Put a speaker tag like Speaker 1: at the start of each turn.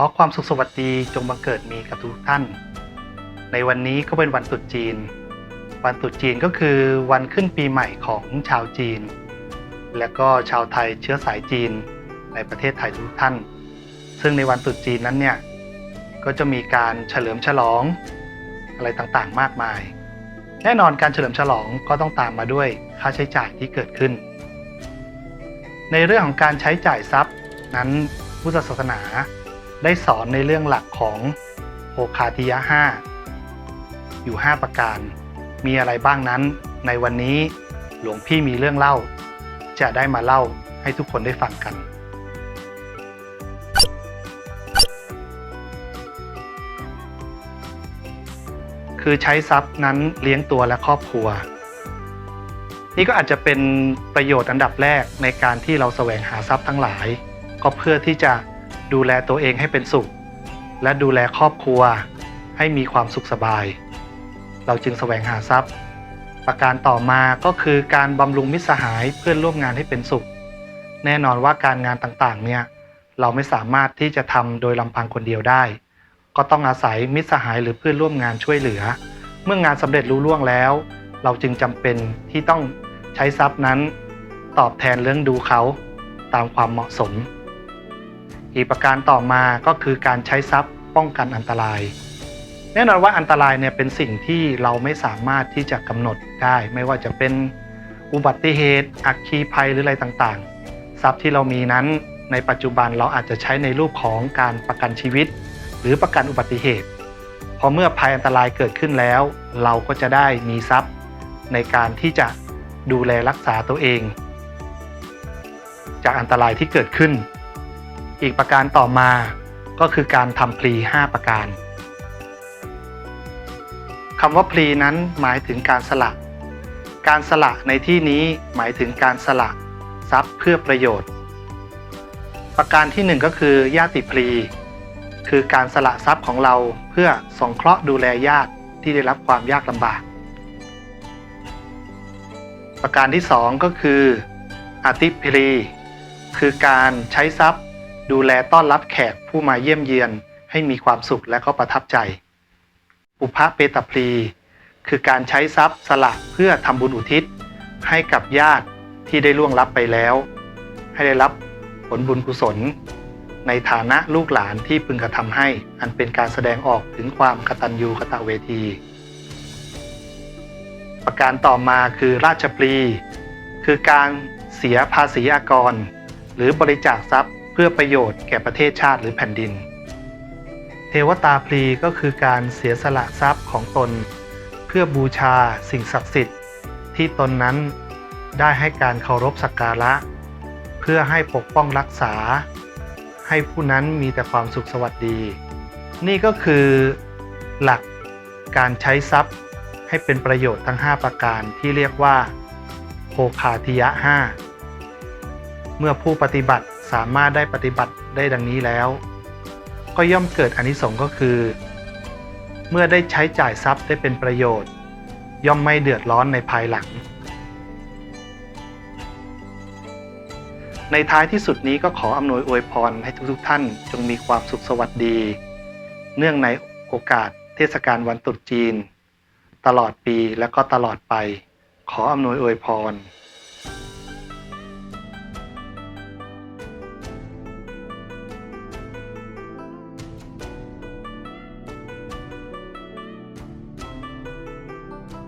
Speaker 1: ขอความสุขสวัสดีจงบังเกิดมีกับทุกท่าน ในวันนี้ก็เป็นวันตรุษจีน วันตรุษจีนก็คือวันขึ้นปีใหม่ของชาวจีน และก็ชาวไทยเชื้อสายจีนในประเทศไทยทุกท่าน ซึ่งในวันตรุษจีนนั้นเนี่ยก็จะมีการเฉลิมฉลองอะไรต่างๆ มากมาย แน่นอนการเฉลิมฉลองก็ต้องตามมาด้วยค่าใช้จ่ายที่เกิดขึ้น ในเรื่องของการใช้จ่ายทรัพย์นั้นพุทธศาสนา ได้สอนในเรื่องหลักของโภคาทิยะห้าอยู่ 5 ประการ มีอะไรบ้างนั้น ในวันนี้หลวงพี่มีเรื่องเล่า จะได้มาเล่าให้ทุกคนได้ฟังกัน คือใช้ทรัพย์นั้นเลี้ยงตัวและครอบครัว นี่ก็อาจจะเป็นประโยชน์อันดับแรกในการที่เราแสวงหาทรัพย์ทั้งหลาย ก็เพื่อที่จะ ดูแลตัวเองให้เป็นสุข และดูแลครอบครัว ให้มีความสุขสบาย เราจึงแสวงหาทรัพย์ ประการต่อมาก็คือการบำรุงมิตรสหายเพื่อนร่วมงานให้เป็นสุข แน่นอนว่าการงานต่างๆ เนี่ยเราไม่สามารถที่จะทำโดยลำพังคนเดียวได้ ก็ต้องอาศัยมิตรสหายหรือเพื่อนร่วมงานช่วยเหลือ เมื่องานสำเร็จรุ่ล่วงแล้ว เราจึงจำเป็นที่ต้องใช้ทรัพย์นั้น ตอบแทนเรื่องดูเขาตามความเหมาะสม อีกประการต่อมาก็คือการใช้ทรัพย์ป้องกันอันตราย แน่นอนว่าอันตรายเนี่ยเป็นสิ่งที่เราไม่สามารถที่จะกำหนดได้ ไม่ว่าจะเป็นอุบัติเหตุอัคคีภัยหรืออะไรต่างๆ ทรัพย์ที่เรามีนั้นในปัจจุบันเราอาจจะใช้ในรูปของการประกันชีวิต หรือประกันอุบัติเหตุ พอเมื่อภัยอันตรายเกิดขึ้นแล้ว เราก็จะได้มีทรัพย์ในการที่จะดูแลรักษาตัวเอง จากอันตรายที่เกิดขึ้น อีกประการต่อมาก็คือการทำพลี 5 ประการคำว่าพลีนั้นหมายถึงการสละ การสละในที่นี้หมายถึงการสละทรัพย์เพื่อประโยชน์ ประการที่หนึ่งก็คือญาติพลี คือการสละทรัพย์ของเราเพื่อสงเคราะห์ดูแลญาติที่ได้รับความยากลำบาก ประการที่สองก็คืออติพลี คือการใช้ทรัพย์ ดูแลต้อนรับแขกผู้มาเยี่ยมเยียนให้มีความสุขและก็ประทับใจ อุปเปตพลี คือการใช้ทรัพย์สละเพื่อทำบุญอุทิศ ให้กับญาติที่ได้ล่วงลับไปแล้ว ให้ได้รับผลบุญกุศล ในฐานะลูกหลานที่พึงกระทำให้ อันเป็นการแสดงออกถึงความกตัญญูกตเวที ประการต่อมาคือราชปลีคือการเสียภาษีอากร หรือบริจาคทรัพย์ พื่อประโยชน์แก่ประเทศชาติหรือแผ่นดิน เทวตาพลีก็คือการเสียสละทรัพย์ของตน เพื่อบูชาสิ่งศักดิ์สิทธิ์ ที่ตนนั้นได้ให้การเคารพสักการะ เพื่อให้ปกป้องรักษา ให้ผู้นั้นมีแต่ความสุขสวัสดี นี่ก็คือหลักการใช้ทรัพย์ให้เป็นประโยชน์ทั้ง 5 ประการที่เรียกว่าโภคาทิยะ 5 เมื่อผู้ปฏิบัติ สามารถได้ปฏิบัติได้ดังนี้แล้ว ก็ย่อมเกิดอนิสงส์ก็คือ เมื่อได้ใช้จ่ายทรัพย์ได้เป็นประโยชน์ ย่อมไม่เดือดร้อนในภายหลัง ในท้ายที่สุดนี้ก็ขออำนวยอวยพรให้ทุกๆท่านจงมีความสุขสวัสดี เนื่องในโอกาสเทศกาลวันตรุษจีน ตลอดปีและก็ตลอดไป ขออำนวยอวยพร